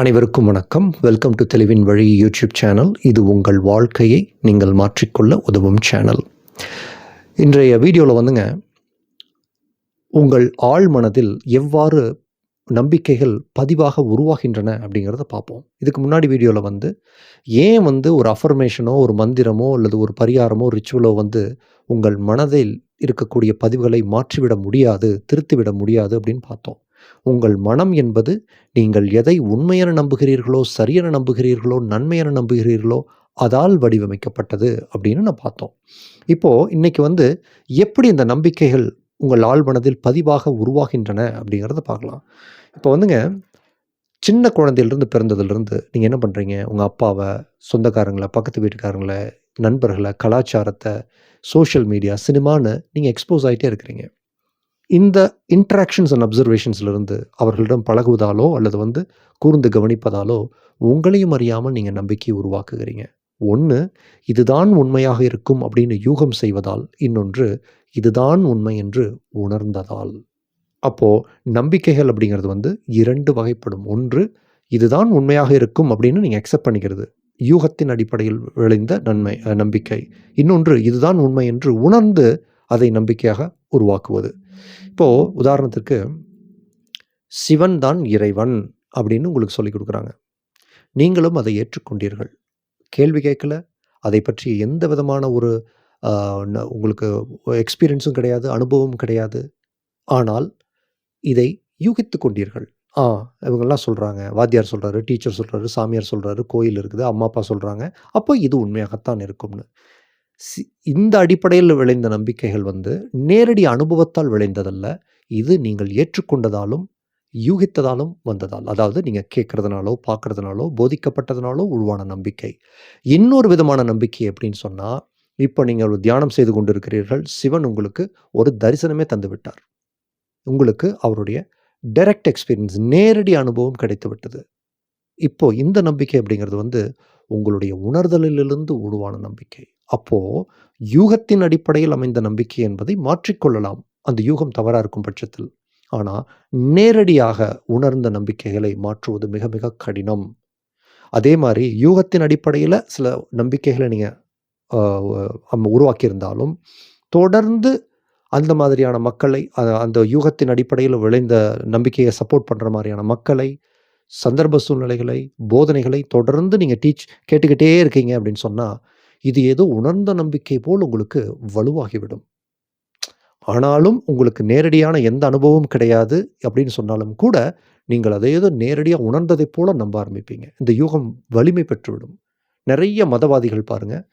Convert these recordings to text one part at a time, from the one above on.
அனைவருக்கும் வணக்கம். Welcome to தெளிவின் வழி யூடியூப் சேனல் இது உங்கள் வாழ்க்கையை நீங்கள் மாற்றிக்கொள்ள உதவும் சேனல் இன்றைய வீடியோவில் வந்துங்க உங்கள் ஆழ் மனதில் எவ்வாறு நம்பிக்கைகள் பதிவாக உருவாகின்றன அப்படிங்கிறத பார்ப்போம். இதுக்கு முன்னாடி வீடியோவில் வந்து ஏன் வந்து ஒரு அஃபர்மேஷனோ ஒரு மந்திரமோ அல்லது ஒரு பரிகாரமோ ரிச்சுவலோ வந்து உங்கள் மனதில் இருக்கக்கூடிய பதிவுகளை மாற்றிவிட முடியாது திருத்திவிட முடியாது அப்படின்னு பார்த்தோம். உங்கள் மனம் என்பது நீங்கள் எதை உண்மையென நம்புகிறீர்களோ சரியென நம்புகிறீர்களோ நன்மையென நம்புகிறீர்களோ அதால் வடிவமைக்கப்பட்டது அப்படின்னு நான் பார்த்தோம். இப்போது இன்னைக்கு வந்து எப்படி இந்த நம்பிக்கைகள் உங்கள் ஆழ்மனதில் பதிவாக உருவாகின்றன அப்படிங்கிறத பார்க்கலாம். இப்போ வந்துங்க சின்ன குழந்தையிலிருந்து பிறந்ததுலேருந்து நீங்கள் என்ன பண்ணுறீங்க உங்கள் அப்பாவை சொந்தக்காரங்களை பக்கத்து வீட்டுக்காரங்களை நண்பர்களை கலாச்சாரத்தை சோஷியல் மீடியா சினிமான்னு நீங்கள் எக்ஸ்போஸ் ஆகிட்டே இருக்கிறீங்க. இந்த இன்ட்ராக்ஷன்ஸ் அண்ட் அப்சர்வேஷன்ஸ்லேருந்து அவர்களிடம் பழகுவதாலோ அல்லது வந்து கூர்ந்து கவனிப்பதாலோ உங்களையும் அறியாமல் நீங்கள் நம்பிக்கையை உருவாக்குகிறீங்க. ஒன்று இதுதான் உண்மையாக இருக்கும் அப்படின்னு யூகம் செய்வதால் இன்னொன்று இதுதான் உண்மை என்று உணர்ந்ததால். அப்போது நம்பிக்கைகள் அப்படிங்கிறது வந்து இரண்டு வகைப்படும். ஒன்று இதுதான் உண்மையாக இருக்கும் அப்படின்னு நீங்கள் அக்செப்ட் பண்ணிக்கிறது. யூகத்தின் அடிப்படையில் விளைந்த நன்மை நம்பிக்கை. இன்னொன்று இதுதான் உண்மை என்று உணர்ந்து அதை நம்பிக்கையாக உருவாக்குவது. இப்போது உதாரணத்திற்கு சிவன் தான் இறைவன் அப்படின்னு உங்களுக்கு சொல்லிக் கொடுக்குறாங்க. நீங்களும் அதை ஏற்றுக்கொண்டீர்கள். கேள்வி கேட்கல? அதை பற்றி எந்த விதமான ஒரு ந- உங்களுக்கு எக்ஸ்பீரியன்ஸும் கிடையாது அனுபவம் கிடையாது. ஆனால் இதை யூகித்து கொண்டீர்கள். ஆ இவங்கெல்லாம் சொல்கிறாங்க வாத்தியார் சொல்கிறாரு டீச்சர் சொல்கிறாரு சாமியார் சொல்கிறாரு கோயில் இருக்குது அம்மா அப்பா சொல்கிறாங்க அப்போ இது உண்மையாகத்தான் இருக்கும்னு. இந்த அடிப்படையில் விளைந்த நம்பிக்கைகள் வந்து நேரடி அனுபவத்தால் விளைந்ததல்ல. இது நீங்கள் ஏற்றுக்கொண்டதாலும் யூகித்ததாலும் வந்ததால். அதாவது நீங்கள் கேட்கறதுனாலோ பார்க்கறதுனாலோ போதிக்கப்பட்டதுனாலோ உருவான நம்பிக்கை. இன்னொரு விதமான நம்பிக்கை எப்படின்னு சொன்னால் இப்போ நீங்கள் ஒரு தியானம் செய்து கொண்டிருக்கிறீர்கள். சிவன் உங்களுக்கு ஒரு தரிசனமே தந்து விட்டார். உங்களுக்கு அவருடைய டைரக்ட் எக்ஸ்பீரியன்ஸ் நேரடி அனுபவம் கிடைத்து விட்டது. இப்போ இந்த நம்பிக்கை அப்படிங்கிறது வந்து உங்களுடைய உணர்தலிலிருந்து உருவான நம்பிக்கை. அப்போ யூகத்தின் அடிப்படையில் அமைந்த நம்பிக்கை என்பதை மாற்றிக்கொள்ளலாம். அந்த யூகம் தவறா இருக்கும் பட்சத்தில். ஆனால் நேரடியாக உணர்ந்த நம்பிக்கைகளை மாற்றுவது மிக மிக கடினம். அதே மாதிரி யூகத்தின் அடிப்படையில் சில நம்பிக்கைகளை நீங்கள் உருவாக்கியிருந்தாலும் தொடர்ந்து அந்த மாதிரியான மக்களை அந்த யூகத்தின் அடிப்படையில் விளைந்த நம்பிக்கையை சப்போர்ட் பண்ணுற மாதிரியான மக்களை சந்தர்ப்ப சூழ்நிலைகளை போதனைகளை தொடர்ந்து நீங்கள் டீச் கேட்டுக்கிட்டே இருக்கீங்க அப்படின்னு சொன்னால் இது ஏதோ உணர்ந்த நம்பிக்கை போல் உங்களுக்கு வலுவாகிவிடும். ஆனாலும் உங்களுக்கு நேரடியான எந்த அனுபவமும் கிடையாது அப்படின்னு சொன்னாலும் கூட நீங்கள் அதை ஏதோ நேரடியாக உணர்ந்ததைப் போல நம்ப ஆரம்பிப்பீங்க. இந்த யூகம் வலிமை பெற்றுவிடும். நிறைய மதவாதிகள் பாருங்கள்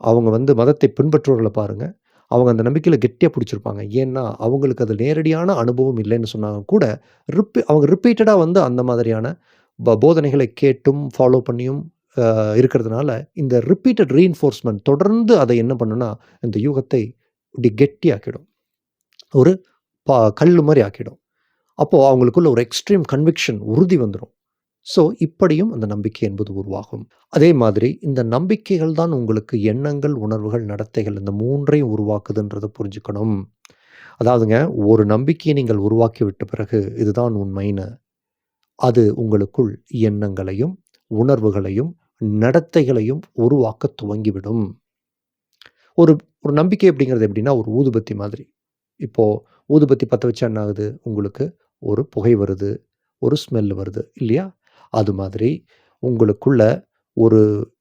அவங்க வந்து மதத்தை பின்பற்றுவர்களை பாருங்கள் அவங்க அந்த நம்பிக்கையில் கெட்டியாக பிடிச்சிருப்பாங்க. ஏன்னா அவங்களுக்கு அது நேரடியான அனுபவம் இல்லைன்னு சொன்னாங்க கூட ரிப்பி அவங்க ரிப்பீட்டடாக வந்து அந்த மாதிரியான ப போதனைகளை கேட்டும் ஃபாலோ பண்ணியும் இருக்கிறதுனால இந்த ரிப்பீட்டட் ரீஇன்ஃபோர்ஸ்மெண்ட் தொடர்ந்து அதை என்ன பண்ணுன்னா இந்த யூகத்தை இப்படி கெட்டியாக்கிடும். ஒரு பா கல் மாதிரி ஆக்கிடும். அப்போது அவங்களுக்குள்ள ஒரு எக்ஸ்ட்ரீம் கன்விக்ஷன் உறுதி வந்துடும் ஸோ இப்படியும் அந்த நம்பிக்கை என்பது உருவாகும். அதே மாதிரி இந்த நம்பிக்கைகள் தான் உங்களுக்கு எண்ணங்கள் உணர்வுகள் நடத்தைகள் இந்த மூன்றையும் உருவாக்குதுன்றதை புரிஞ்சுக்கணும். அதாவதுங்க ஒரு நம்பிக்கையை நீங்கள் உருவாக்கி விட்ட பிறகு இதுதான் உண்மைன்னு. அது உங்களுக்குள் எண்ணங்களையும் உணர்வுகளையும் நடத்தைகளையும் உருவாக்க துவங்கிவிடும். ஒரு ஒரு நம்பிக்கை அப்படிங்கிறது எப்படின்னா ஒரு ஊதுபத்தி மாதிரி. இப்போது ஊதுபத்தி பற்ற வச்சா என்ன ஆகுது? உங்களுக்கு ஒரு புகை வருது ஒரு ஸ்மெல் வருது இல்லையா? அது மாதிரி உங்களுக்குள்ள ஒரு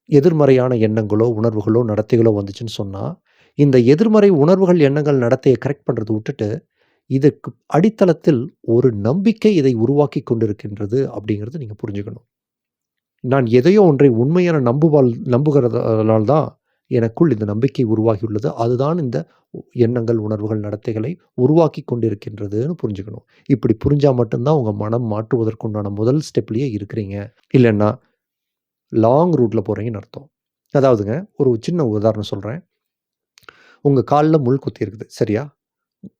எதிர்மறையான எண்ணங்களோ உணர்வுகளோ நடத்தைகளோ வந்துச்சுன்னு சொன்னால் இந்த எதிர்மறை உணர்வுகள் எண்ணங்கள் நடத்தையை கரெக்ட் பண்ணுறது விட்டுட்டு இதுக்கு அடித்தளத்தில் ஒரு நம்பிக்கை இதை உருவாக்கி கொண்டிருக்கின்றது அப்படிங்கிறது நீங்கள் புரிஞ்சுக்கணும். நான் எதையோ ஒன்றை உண்மையான நம்புவால் நம்புகிறதனால் தான் எனக்குள் இந்த நம்பிக்கை உருவாகியுள்ளது. அதுதான் இந்த எண்ணங்கள் உணர்வுகள் நடத்தைகளை உருவாக்கி கொண்டிருக்கின்றதுன்னு புரிஞ்சுக்கணும். இப்படி புரிஞ்சால் மட்டும்தான் உங்கள் மனம் மாற்றுவதற்குண்டான முதல் ஸ்டெப்லேயே இருக்கிறீங்க. இல்லைன்னா லாங் ரூட்டில் போகிறீங்கன்னு அர்த்தம். அதாவதுங்க ஒரு சின்ன உதாரணம் சொல்கிறேன் உங்கள் காலில் முள் குத்தி இருக்குது சரியா?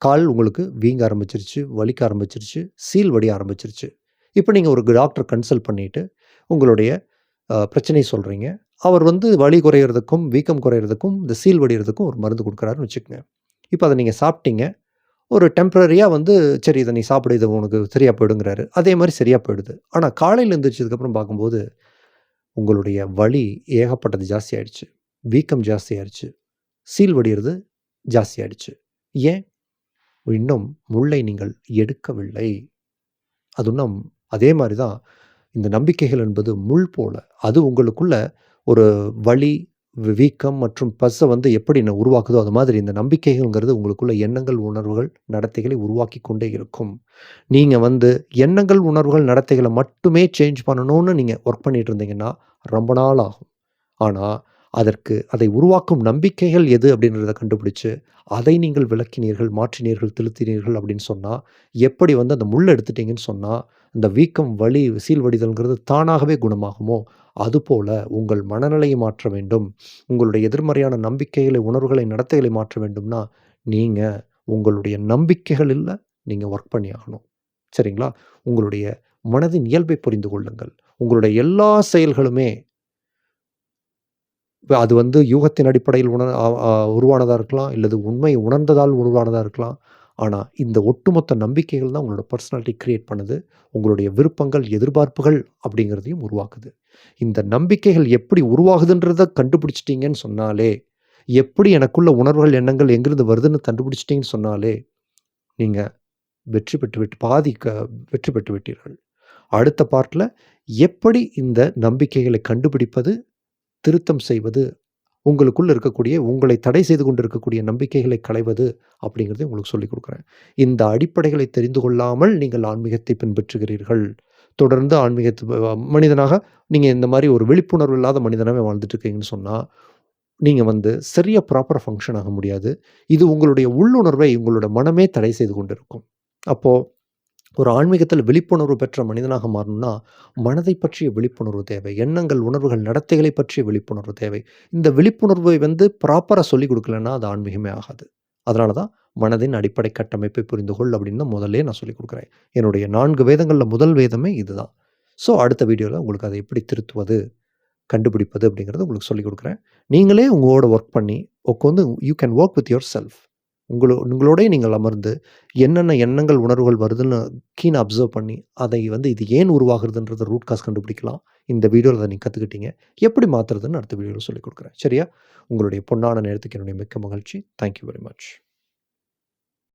கால் உங்களுக்கு வீங்க ஆரம்பிச்சிருச்சு வலிக்க ஆரம்பிச்சிருச்சு சீல் வடி ஆரம்பிச்சிருச்சு. இப்போ நீங்கள் ஒரு டாக்டர் கன்சல்ட் பண்ணிவிட்டு உங்களுடைய பிரச்சனையை சொல்கிறீங்க அவர் வந்து வலி குறையிறதுக்கும் வீக்கம் குறையிறதுக்கும் இந்த சீல் வடிகிறதுக்கும் ஒரு மருந்து கொடுக்குறாருன்னு வச்சுக்கோங்க இப்போ அதை நீங்கள் சாப்பிட்டீங்க ஒரு டெம்ப்ரரியாக வந்து சரி இதை நீ சாப்பிடு. இது உனக்கு சரியாக போயிடுங்கிறாரு. அதே மாதிரி சரியாக போயிடுது. ஆனால் காலையில் எந்திரிச்சதுக்கப்புறம் பார்க்கும்போது, உங்களுடைய வலி ஏகப்பட்டது ஜாஸ்தி ஆயிடுச்சு. வீக்கம் ஜாஸ்தி ஆயிடுச்சு. சீல் வடிகிறது ஜாஸ்தி ஆயிடுச்சு. ஏன்? இன்னும் முள்ளை நீங்கள் எடுக்கவில்லை. அது இன்னும் அதே மாதிரி தான் இந்த நம்பிக்கைகள் என்பது முள் போல. அது உங்களுக்குள்ள ஒரு வழி வீக்கம் மற்றும் பசை வந்து எப்படி என்ன உருவாக்குதோ, அது மாதிரி இந்த நம்பிக்கைகள்ங்கிறது உங்களுக்குள்ள எண்ணங்கள், உணர்வுகள், நடத்தைகளை உருவாக்கி கொண்டே இருக்கும். நீங்கள் வந்து எண்ணங்கள், உணர்வுகள், நடத்தைகளை மட்டுமே சேஞ்ச் பண்ணணும்னு நீங்கள் ஒர்க் பண்ணிட்டு இருந்தீங்கன்னா, ரொம்ப நாள் ஆகும். ஆனால் அதற்கு அதை உருவாக்கும் நம்பிக்கைகள் எது அப்படின்றத கண்டுபிடிச்சு, அதை நீங்கள் விளக்கினீர்கள், மாற்றினீர்கள், திருத்தினீர்கள் அப்படின்னு சொன்னால் எப்படி வந்து அந்த முள் எடுத்துட்டீங்கன்னு சொன்னால் இந்த வீக்கம், வலி, சீழ்வடிதல்ங்கிறது தானாகவே குணமாகுமோ, அதுபோல உங்கள் மனநிலையை மாற்ற வேண்டும். உங்களுடைய எதிர்மறையான நம்பிக்கைகளை, உணர்வுகளை, நடத்தைகளை மாற்ற வேண்டும்னா, நீங்கள் உங்களுடைய நம்பிக்கைகள் இல்லை நீங்கள் ஒர்க் பண்ணி ஆகணும். சரிங்களா? உங்களுடைய மனதின் இயல்பை புரிந்து கொள்ளுங்கள். உங்களுடைய எல்லா செயல்களுமே அது வந்து யூகத்தின் அடிப்படையில் உண உருவானதாக இருக்கலாம். இல்லது உண்மை உணர்ந்ததால் உருவானதாக இருக்கலாம். ஆனால் இந்த ஒட்டுமொத்த நம்பிக்கைகள் தான் உங்களோட பர்சனாலிட்டி கிரியேட் பண்ணுது. உங்களுடைய விருப்பங்கள், எதிர்பார்ப்புகள் அப்படிங்கிறதையும் உருவாக்குது. இந்த நம்பிக்கைகள் எப்படி உருவாகுதுன்றத கண்டுபிடிச்சிட்டிங்கன்னு சொன்னாலே, எப்படி எனக்குள்ள உணர்வுகள், எண்ணங்கள் எங்கிருந்து வருதுன்னு கண்டுபிடிச்சிட்டீங்கன்னு சொன்னாலே, நீங்கள் வெற்றி பெற்று விட்டு பாதி க வெற்றி பெற்று விட்டீர்கள். அடுத்த பார்ட்டில் எப்படி இந்த நம்பிக்கைகளை கண்டுபிடிப்பது, திருத்தம் செய்வது, உங்களுக்குள்ளே இருக்கக்கூடிய உங்களை தடை செய்து கொண்டு இருக்கக்கூடிய நம்பிக்கைகளை களைவது அப்படிங்கிறத உங்களுக்கு சொல்லிக் கொடுக்குறேன் இந்த அடிப்படைகளை தெரிந்து கொள்ளாமல் நீங்கள் ஆன்மீகத்தை பின்பற்றுகிறீர்கள். தொடர்ந்து ஆன்மீகத்து மனிதனாக நீங்கள் இந்த மாதிரி ஒரு விழிப்புணர்வு இல்லாத மனிதனாகவே வாழ்ந்துட்டு இருக்கீங்கன்னு நீங்கள் வந்து சரியா ப்ராப்பராக ஃபங்க்ஷன் ஆக முடியாது. இது உங்களுடைய உள்ளுணர்வை உங்களோட மனமே தடை செய்து கொண்டிருக்கும். அப்போது ஒரு ஆன்மீகத்தில் விழிப்புணர்வு பெற்ற மனிதனாக மாறணும்னா, மனதை பற்றிய விழிப்புணர்வு தேவை. எண்ணங்கள், உணர்வுகள், நடத்தைகளை பற்றிய விழிப்புணர்வு தேவை. இந்த விழிப்புணர்வை வந்து ப்ராப்பராக சொல்லிக் கொடுக்கலன்னா அது ஆன்மீகமே ஆகாது. அதனால தான் மனதின் அடிப்படை கட்டமைப்பை புரிந்து கொள் அப்படின்னு முதல்ல நான் சொல்லிக் கொடுக்குறேன் என்னுடைய நான்கு வேதங்களில் முதல் வேதமே இதுதான். ஸோ அடுத்த வீடியோவில் உங்களுக்கு அதை எப்படி திருத்துவது, கண்டுபிடிப்பது அப்படிங்கிறத உங்களுக்கு சொல்லிக் கொடுக்குறேன் நீங்களே உங்களோட ஒர்க் பண்ணி உட்காந்து you can work with yourself. உங்களோ உங்களோடய நீங்கள் அமர்ந்து என்னென்ன எண்ணங்கள், உணர்வுகள் வருதுன்னு கீன் அப்சர்வ் பண்ணி, அதை வந்து இது ஏன் உருவாகுதுன்றத ரூட் காஸ் கண்டுபிடிக்கலாம். இந்த வீடியோவில் அதை நீங்கள் கற்றுக்கிட்டீங்க எப்படி மாற்றுறதுன்னு அடுத்த வீடியோவில் சொல்லிக் கொடுக்குறேன் சரியா? உங்களுடைய பொன்னான நேரத்துக்கு என்னுடைய மிக்க மகிழ்ச்சி. Thank you very much.